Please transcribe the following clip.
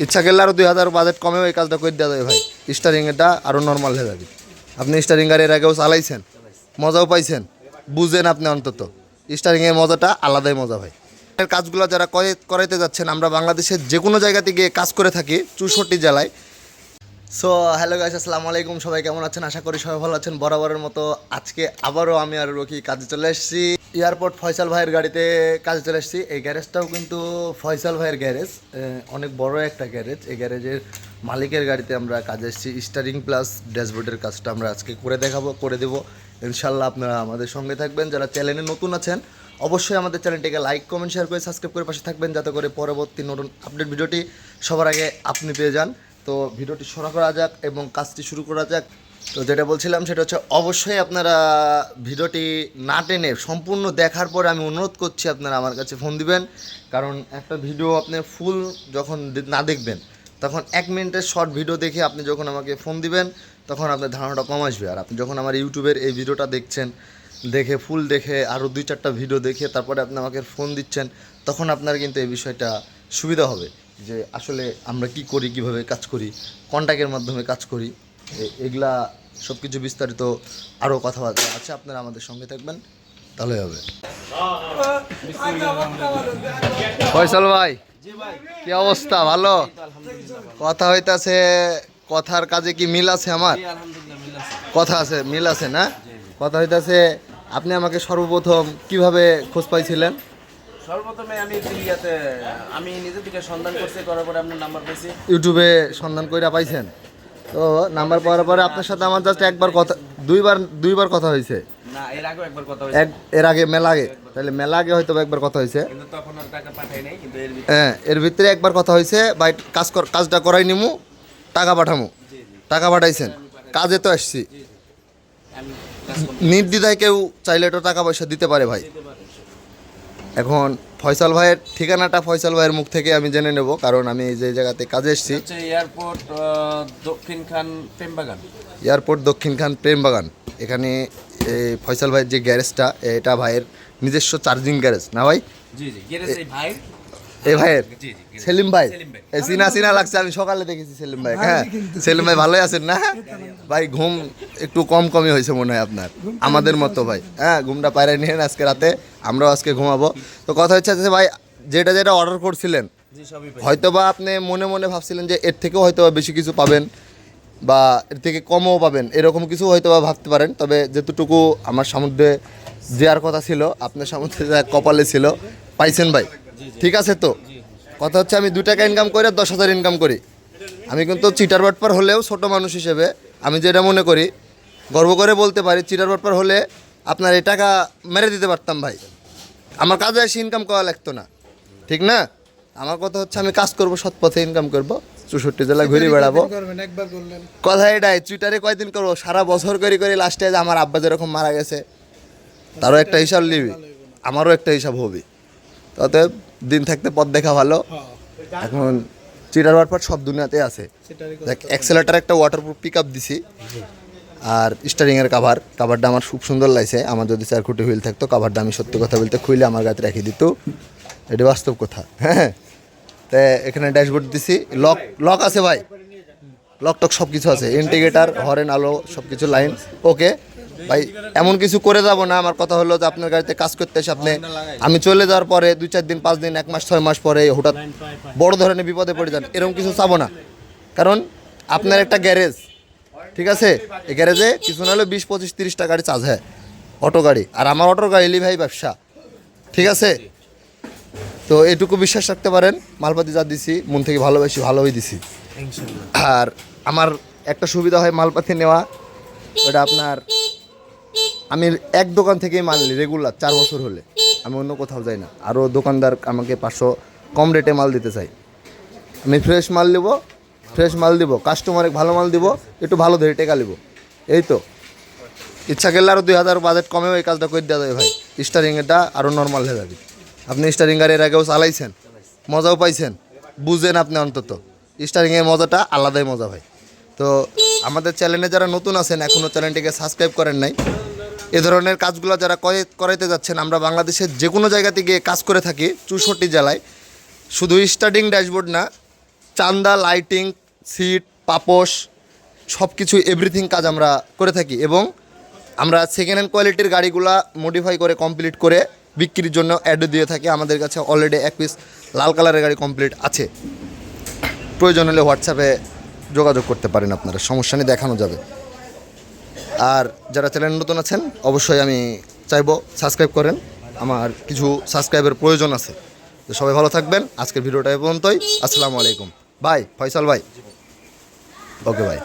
ইচ্ছা করলে আরও দুই হাজার বাজেট কমেও এই কাজটা করে দেওয়া যাবে ভাই। স্টারিং এটা আরও নর্মাল হয়ে যাবে। আপনি স্টারিং গাড়ি এর আগেও চালাইছেন, মজাও পাইছেন, বুঝেন আপনি অন্তত। স্টারিংয়ের মজাটা আলাদাই মজা ভাই। কাজগুলো যারা করে- করাইতে যাচ্ছেন, আমরা বাংলাদেশের যে কোনো জায়গাতে গিয়ে কাজ করে থাকি, চৌষট্টি জেলায়। সো হ্যালো গাইস আসসালামু আলাইকুম। সবাই কেমন আছেন? আশা করি সবাই ভালো আছেন। বরাবরের মতো আজকে আবারও আমি আর রকি কাজে চলে এসেছি। এয়ারপোর্ট ফয়সাল ভাইয়ের গাড়িতে কাজে চলে এসেছি। এই গ্যারেজটাও কিন্তু ফয়সাল ভাইয়ের গ্যারেজ অনেক বড় একটা গ্যারেজ এই গ্যারেজের মালিকের গাড়িতে আমরা কাজে এসেছি। স্টারিং প্লাস ড্যাশবোর্ডের কাজটা আমরা আজকে করে দেখাবো, করে দেবো। ইনশাল্লাহ আপনারা আমাদের সঙ্গে থাকবেন। যারা চ্যানেলে নতুন আছেন, অবশ্যই আমাদের চ্যানেলটিকে লাইক কমেন্ট শেয়ার করে সাবস্ক্রাইব করে পাশে থাকবেন। যাতে করে পরবর্তী নতুন আপডেট ভিডিওটি সবার আগে আপনি পেয়ে যান। তো ভিডিওটি শুরু করা যাক এবং কাজটি শুরু করা যাক। তো যেটা বলছিলাম সেটা হচ্ছে অবশ্যই আপনারা ভিডিওটি না টেনে সম্পূর্ণ দেখার পরে আমি অনুরোধ করছি আপনারা আমার কাছে ফোন দিবেন। কারণ একটা ভিডিও আপনি ফুল যখন না দেখবেন, তখন এক মিনিটের শর্ট ভিডিও দেখে আপনি যখন আমাকে ফোন দিবেন, তখন আপনার ধারণাটা কম আসবে। আর আপনি যখন আমার ইউটিউবের এই ভিডিওটা দেখছেন, দেখে ফুল দেখে আরও দুই চারটা ভিডিও দেখে তারপরে আপনি আমাকে ফোন দিচ্ছেন, তখন আপনার কিন্তু এই বিষয়টা সুবিধা হবে। যে আসলে আমরা কি করি, কীভাবে কাজ করি কন্ট্যাক্টের মাধ্যমে কাজ করি এগুলা সব কিছু বিস্তারিত আরও কথাবার্তা আছে, আপনারা আমাদের সঙ্গে থাকবেন, তাহলে হবে। ফয়সাল ভাই, কি অবস্থা? ভালো? কথা হইতাছে, কথার কাজে কি মিল আছে আমার? কথা আছে, মিল আছে না? কথা হইতাছে, আপনি আমাকে সর্বপ্রথম কীভাবে খোঁজ পাইছিলেন? সর্বপ্রথমে আমি দিল্লিয়াতে আমি নিজে থেকে সন্ধান করছি করার পরে আপনার নাম্বার পেয়েছি। ইউটিউবে সন্ধান কইরা পাইছেন? তো নাম্বার পাওয়ার পরে আপনার সাথে আমার জাস্ট একবার কথা দুইবার দুইবার কথা হয়েছে না এর আগেও একবার কথা এক এর আগে মেলা আগে। তাহলে মেলা আগে হয়তো একবার কথা হয়েছে কিন্তু তখন আর টাকা পাঠাই নাই কিন্তু এর ভিতরে হ্যাঁ এর ভিতরে একবার কথা হয়েছে বা কাজ কর কাজটা করাই নিমু টাকা পাঠামু। টাকা পাঠাইছেন। কাজে তো আসছি। নির্দ্বিধায় কেউ চাইলে তো টাকা পয়সা দিতে পারে ভাই। এখন ফয়সাল ভাইয়ের ঠিকানাটা ফয়সাল ভাইয়ের মুখ থেকে আমি জেনে নেব কারণ আমি এই যে জায়গাতে কাজে এসেছি। এয়ারপোর্ট দক্ষিণ খান প্রেমবাগান। এয়ারপোর্ট দক্ষিণ দক্ষিণখান প্রেমবাগান। এখানে এই ফয়সাল ভাইয়ের যে গ্যারেজটা এটা ভাইয়ের নিজস্ব চার্জিং গ্যারেজ না ভাই? জি জি গ্যারেজ ভাই এই ভাইয়ের। সেলিম ভাই? সেলিম ভাই। এই চিনা চিনা লাগছে আমি সকালে দেখেছি সেলিম ভাই হ্যাঁ। সেলিম ভাই ভালোই আছেন না? ভাই ঘুম একটু কম কমই হয়েছে মনে হয় আপনার। আমাদের মতো ভাই। হ্যাঁ ঘুমটা পায়রা নিয়ে আজকে রাতে আমরাও আজকে ঘুমাবো। তো কথা হচ্ছে যে ভাই যেটা যেটা অর্ডার করছিলেন জি সবই পাই হয়তো বা আপনি মনে মনে ভাবছিলেন যে এর থেকেও হয়তো বা বেশি কিছু পাবেন বা এর থেকে কমও পাবেন এরকম কিছু হয়তো বা ভাবতে পারেন। তবে যেতটুকু আমার সামুদ্রে দেওয়ার কথা ছিল আপনার সমুদ্রে যা কপালে ছিল পাইছেন ভাই। ঠিক আছে তো? কথা হচ্ছে আমি দু টাকা ইনকাম করে দশ হাজার ইনকাম করি। আমি কিন্তু চিটার বাটপার হলেও ছোট মানুষ হিসেবে আমি যেটা মনে করি গর্ব করে বলতে পারি চিটার বাটপার হলে আপনার এই টাকা মেরে দিতে পারতাম ভাই। আমার কাজে এসে ইনকাম করা লাগতো না। ঠিক না? আমার কথা হচ্ছে আমি কাজ করব সৎ পথে ইনকাম করব চৌষট্টি জেলা ঘুরে বেড়াবো। করবেন একবার করলেন। কথা এটাই টুইটারে কয়দিন করব? সারা বছর করে করে লাস্টে যে আমার আব্বা যেরকম মারা গেছে তারও একটা হিসাব নিবি। আমারও একটা হিসাব হবে। অতএব দিন থাকতে পথ দেখা ভালো। এখন চিটার বাটপাট সব দুনিয়াতে আছে। দেখ অ্যাক্সেলেটার একটা ওয়াটারপ্রুফ পিক আপ দিছি। আর স্টারিংয়ের কাভার কাভারটা আমার খুব সুন্দর লাগছে। আমার যদি চার কোটি হুইল থাকতো কাভারটা আমি সত্যি কথা বলতে খুইলে আমার গাতে রেখে দিত। এটা বাস্তব কথা। হ্যাঁ। তা এখানে ড্যাশবোর্ড দিছি। লক লক আছে ভাই। লক টক সব কিছু আছে। ইন্টিগ্রেটার হরেন আলো সব কিছু লাইন ওকে ভাই এমন কিছু করে যাব না। আমার কথা হলো যে আপনার গাড়িতে কাজ করতে এসে আপনি আমি চলে যাওয়ার পরে দুই চার দিন পাঁচ দিন এক মাস ছয় মাস পরে হঠাৎ বড় ধরনের বিপদে পড়ে যান। এরকম কিছু চাবো না। কারণ আপনার একটা গ্যারেজ ঠিক আছে? এই গ্যারেজে কিছু না হলে বিশ পঁচিশ তিরিশটা গাড়ি চার্জ হয় অটো গাড়ি। আর আমার অটো গাড়ি ভাই ব্যবসা ঠিক আছে? তো এটুকু বিশ্বাস রাখতে পারেন মালপাতি যা দিছি মন থেকে ভালোবাসি ভালোই দিছি। আর আমার একটা সুবিধা হয় মালপাতি নেওয়া ওটা আপনার আমি এক দোকান থেকেই মাল নিই রেগুলার, চার বছর হলে। আমি অন্য কোথাও যাই না। আরও দোকানদার আমাকে পাঁচশো কম রেটে মাল দিতে চাই। আমি ফ্রেশ মাল নেব ফ্রেশ মাল দিব কাস্টমারে ভালো মাল দিব, একটু ভালো ধরে টেকা নেব। এই তো। ইচ্ছা করলে আরও দুই হাজার বাজেট কমেও এই কাজটা করে দেওয়া যাবে ভাই। স্টারিং এটা আরও নর্মাল হয়ে যাবে। আপনি স্টারিং গাড়ি এর আগেও চালাইছেন, মজাও পাইছেন, বুঝেন আপনি অন্তত। স্টারিংয়ের মজাটা আলাদাই মজা ভাই। তো আমাদের চ্যানেলে যারা নতুন আছেন এখনও চ্যানেলটিকে সাবস্ক্রাইব করেন নাই এ ধরনের কাজগুলো যারা করে- করাইতে যাচ্ছেন, আমরা বাংলাদেশের যে কোনো জায়গাতে গিয়ে কাজ করে থাকি, চৌষট্টি জেলায়। শুধু স্টার্টিং ড্যাশবোর্ড না চান্দা লাইটিং সিট পাপোশ সব কিছু এভরিথিং কাজ আমরা করে থাকি এবং আমরা সেকেন্ড হ্যান্ড কোয়ালিটির গাড়িগুলা মডিফাই করে কমপ্লিট করে বিক্রির জন্য অ্যাড দিয়ে থাকি। আমাদের কাছে অলরেডি এক পিস লাল কালারের গাড়ি কমপ্লিট আছে। প্রয়োজন হলে হোয়াটসঅ্যাপে যোগাযোগ করতে পারেন আপনারা, সমস্যা নিয়ে দেখানো যাবে। আর যারা চ্যানেল নতুন আছেন, অবশ্যই আমি চাইব সাবস্ক্রাইব করেন। আমার কিছু সাবস্ক্রাইবের প্রয়োজন আছে। তো সবাই ভালো থাকবেন। আজকের ভিডিওটা এ পর্যন্তই। আসসালামু আলাইকুম। বাই ফয়সাল ভাই। ওকে, ভাই।